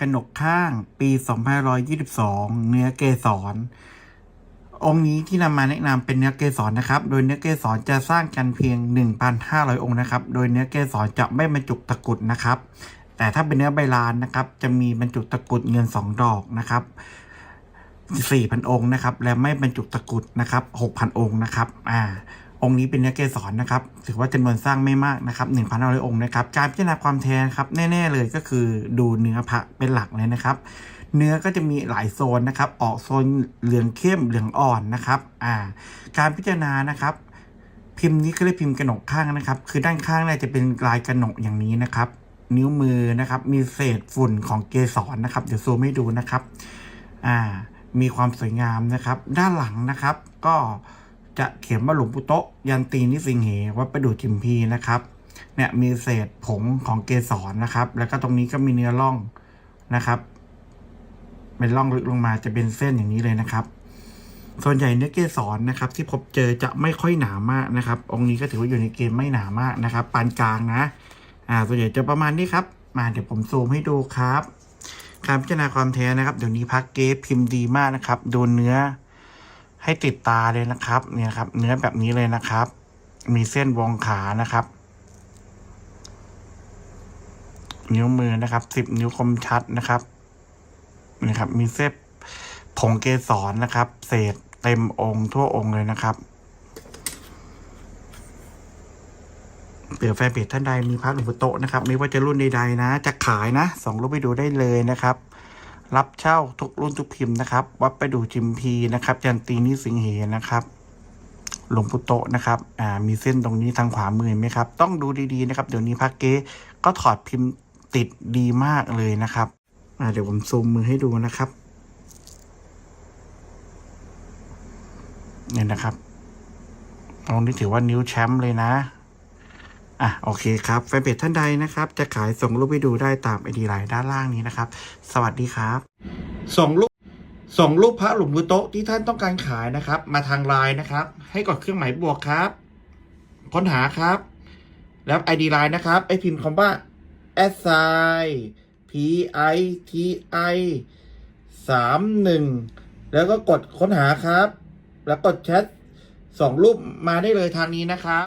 กนกข้างปี2522 เนื้อเกสร องค์นี้ที่นำมาแนะนำเป็นเนื้อเกสรนะครับ โดยเนื้อเกสรจะสร้างกันเพียง 1,500 องค์นะครับ โดยเนื้อเกสรจะไม่บรรจุตะกรุดนะครับ แต่ถ้าเป็นเนื้อใบลานนะครับ จะมีบรรจุตะกรุดเงิน 2 ดอกนะครับ 4,000 องค์นะครับ และไม่บรรจุตะกรุดนะครับ 6,000 องค์นะครับ อ่า องค์นี้เป็นเนื้อเกสรนะครับ ถือว่าจำนวนสร้างไม่มากนะครับ1,500องค์นะครับ การพิจารณาความแท้ครับแน่ ๆ เลยก็คือดูเนื้อพระเป็นหลักเลยนะครับ เนื้อก็จะมีหลายโซนนะครับ ออกโซนเหลืองเข้มเหลืองอ่อนนะครับ อ่า การพิจารณานะครับ พิมพ์นี้ก็เรียกพิมพ์กระหนกข้างนะครับ คือด้านข้างเนี่ยจะเป็นลายกระหนกอย่างนี้นะครับ นิ้วมือนะครับ มีเศษฝุ่นของเกสรนะครับ เดี๋ยวซูมให้ดูนะครับ อ่า มีความสวยงามนะครับ ด้านหลังนะครับ ก็ จะเขียนว่าหลวงปู่โตะยันตีนิสิงเหวัดประดู่จิมพีนะครับ เนี่ยมีเศษผงของเกสรนะครับ แล้วก็ตรงนี้ก็มีเนื้อร่องนะครับเป็นร่องลึกลงมาจะเป็นเส้นอย่างนี้เลยนะครับ ส่วนใหญ่เนื้อเกสรนะครับ ที่พบเจอจะไม่ค่อยหนามากนะครับ องค์นี้ก็ถือว่าอยู่ในเกณฑ์ไม่หนามากนะครับ ปานกลางนะ อ่า ส่วนใหญ่จะประมาณนี้ครับ มาเดี๋ยวผมซูมให้ดูครับ การพิจารณาความแท้นะครับ เดี๋ยวนี้พักเกฟพิมพ์ดีมากนะครับ โดูเนื้อ ให้ติดตาเลยนะครับ เนี่ยครับ เนื้อแบบนี้เลยนะครับ มีเส้นวงขานะครับ นิ้วมือนะครับสิบนิ้วคมชัดนะครับนี่ครับ มีเส้นผงเกสรนะครับ เศษเต็มองค์ทั่วองค์เลยนะครับเผื่อแฟนเพจท่านใดมีพระหลวงปโตะนะครับ ไม่ว่าจะรุ่นใดๆนะ จะขายนะส่งรูปไปดูได้เลยนะครับ รับเช่าทุกรุ่นทุกพิมพ์นะครับ วัดไปดูจิมพีนะครับยันตีนิสิงเหนะครับหลวงปู่โตนะครับอ่ามีเส้นตรงนี้ทางขวามือไหมครับ ต้องดูดีๆนะครับเดี๋ยวนี้พักเก๊ก็ถอดพิมพ์ติดดีมากเลยนะครับอ่าเดี๋ยวผมซูมมือให้ดูนะครับเนี่ยนะครับตรงนี้ถือว่านิ้วแชมป์เลยนะ อะโอเคครับแฟนเพจท่านใดนะครับ จะขายส่งรูปไปดูได้ตามไอดีไลน์ด้านล่างนี้นะครับ สวัสดีครับส่งรูปส่งรูปพระหลวงปู่โตะที่ท่านต้องการขายนะครับ มาทางไลน์นะครับ ให้กดเครื่องหมายบวกครับ ค้นหาครับ แล้ว ID ไลน์นะครับไอพิมพ์คำว่า s i p i t i สามหนึ่งแล้วก็กดค้นหาครับ แล้วกดแชทส่งรูปมาได้เลยทางนี้นะครับ